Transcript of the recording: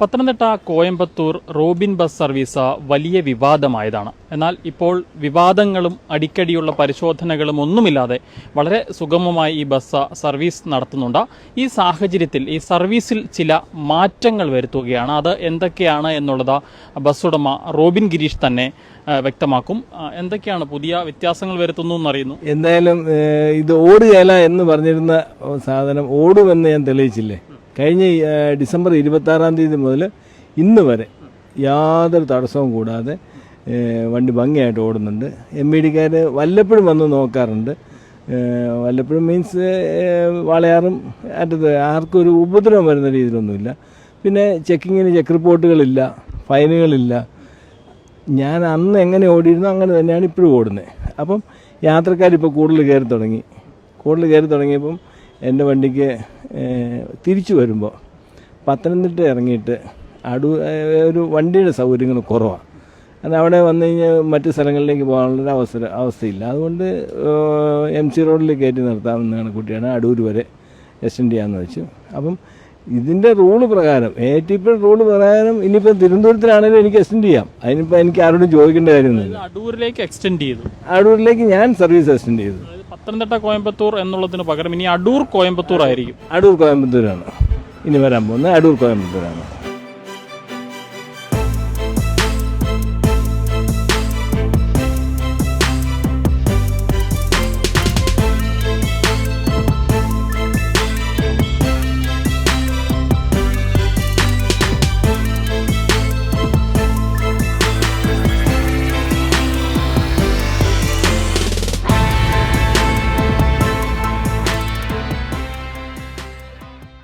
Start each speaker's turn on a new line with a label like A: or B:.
A: Pathanamthitta Coimbatore Robin bus service വലിയ വിവാദമായതാണ്. എന്നാൽ ഇപ്പോൾ വിവാദങ്ങളും അടിക്കടിയുള്ള പരിശോധനകളും ഒന്നുമില്ലാതെ വളരെ സുഗമമായി ഈ ബസ് സർവീസ് നടത്തുന്നുണ്ട്. ഈ സാഹചര്യത്തിൽ ഈ സർവീസിൽ ചില മാറ്റങ്ങൾ വരുത്തുകയാണ്. അത് എന്തൊക്കെയാണ് എന്നുള്ളത് ബസ് ഉടമ റോബിൻ ഗിരീഷ് തന്നെ വ്യക്തമാക്കും. എന്തൊക്കെയാണ് പുതിയ വ്യത്യാസങ്ങൾ വരുത്തുന്നു എന്നറിയുന്നു
B: എന്തായാലും ഇത് ഓടുകയല്ല എന്ന് പറഞ്ഞിരുന്ന സാധനം ഓടുമെന്ന് ഞാൻ തെളിയിച്ചില്ലേ? കഴിഞ്ഞ ഡിസംബർ ഇരുപത്തി ആറാം തീയതി മുതൽ ഇന്ന് വരെ യാതൊരു തടസ്സവും കൂടാതെ വണ്ടി ഭംഗിയായിട്ട് ഓടുന്നുണ്ട്. എം ഇ ഡിക്കാർ വല്ലപ്പോഴും വന്ന് നോക്കാറുണ്ട്. വല്ലപ്പോഴും മീൻസ് വളയാറും അറ്റത്ത് ആർക്കും ഒരു ഉപദ്രവം വരുന്ന രീതിയിലൊന്നുമില്ല. പിന്നെ ചെക്കിങ്ങിന് ചെക്ക് റിപ്പോർട്ടുകളില്ല ഫൈനുകളില്ല. ഞാൻ അന്ന് എങ്ങനെ ഓടിയിരുന്നോ അങ്ങനെ തന്നെയാണ് ഇപ്പോഴും ഓടുന്നത്. അപ്പം യാത്രക്കാരിപ്പോൾ കൂടുതൽ കയറി തുടങ്ങി. കൂടുതൽ കയറി തുടങ്ങിയപ്പം എന്റെ വണ്ടിക്ക് തിരിച്ചു വരുമ്പോൾ പത്തനംതിട്ട ഇറങ്ങിയിട്ട് അടു ഒരു വണ്ടിയുടെ സൗകര്യങ്ങൾ കുറവാണ് അത് അവിടെ വന്നു കഴിഞ്ഞാൽ മറ്റ് സ്ഥലങ്ങളിലേക്ക് പോകാനുള്ളൊരു അവസര അവസ്ഥയില്ല. അതുകൊണ്ട് എം സി റോഡിൽ കയറ്റി നിർത്താമെന്നാണ് കുട്ടിയാണ് അടൂർ വരെ എക്സ്റ്റെൻഡ് ചെയ്യാമെന്ന് വെച്ചു. അപ്പം ഇതിന്റെ റൂൾ പ്രകാരം എ ടി പി റൂൾ പ്രകാരം ഇനിയിപ്പോൾ തിരുവനന്തപുരത്തിലാണെങ്കിലും എനിക്ക് എക്സ്റ്റെൻഡ് ചെയ്യാം. അതിനിപ്പോൾ എനിക്ക് ആരോടും ചോദിക്കേണ്ട കാര്യമൊന്നുമില്ല.
A: അടൂരിലേക്ക് എക്സ്റ്റെൻഡ് ചെയ്തു.
B: അടൂരിലേക്ക് ഞാൻ സർവീസ് എക്സ്റ്റെൻഡ് ചെയ്തു.
A: പത്തനംതിട്ട കോയമ്പത്തൂർ എന്നുള്ളതിന് പകരം ഇനി അടൂർ കോയമ്പത്തൂർ ആയിരിക്കും.
B: അടൂർ കോയമ്പത്തൂരാണ്. ഇനി വരാൻ പോകുന്നത് അടൂർ കോയമ്പത്തൂരാണ്.